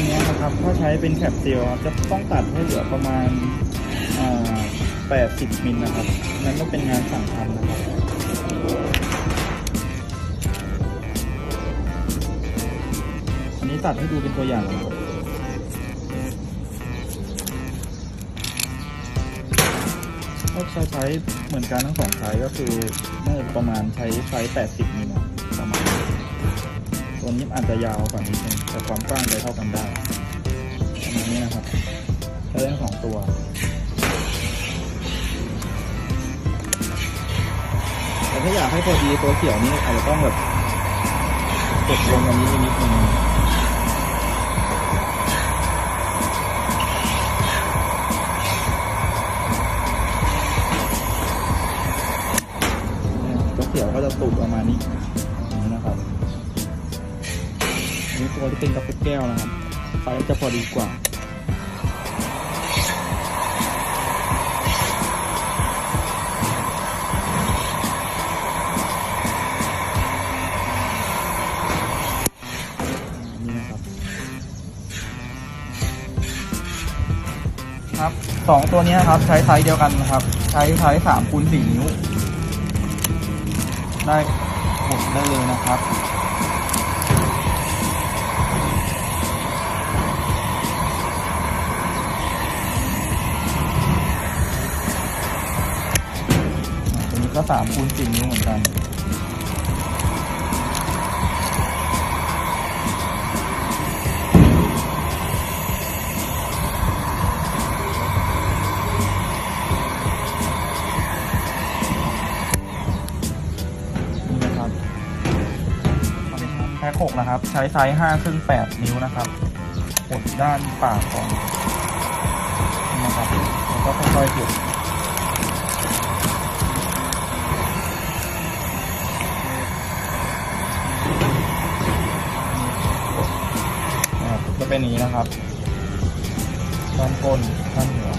ันนี้นะครับก็ใช้เป็นแคปเซีลครับจะต้องตัดให้เหลือประมาณ80มิลนะครับ นั้นก็เป็นงานสั่งทำนะครับอันนี้ตัดให้ดูเป็นตัวอย่างนะครับก็ใช้เหมือนกันทั้งสองไซส์ก็คือน่าจะประมาณใช้ไซส์80มิลประมาณ ตัวนี้อาจจะยาวกว่านิดนึงแต่ความกว้างจะเท่ากันได้ประมาณนี้นะครับใช้ทั้งสองตัวแต่ถ้าอยากให้พอดีตัวเขียวนี่อาจจะต้องแบบกดลงอันนี้นิดนึงตัวเขียวก็จะตูดประมาณนี้ ตัวที่เป็นกระปุกแก้วนะครับไฟจะพอดีกว่าครับสองตัวนี้ครับ ใช้ไซส์เดียวกันนะครับ ใช้ไซส์สามคูณสี่นิ้ว ได้หมดได้เลยนะครับ ก็สามคูณสี่นิ้วเหมือนกัน นี่นะครับแพ็คหกนะครับ ใช้ไซส์ห้าครึ่งแปดนิ้วนะครับกดด้านปากของนี่นะครับแล้วก็ค่อยๆหยุดนะครับ เป็นนี้นะครับ ด้านก้นด้านหัว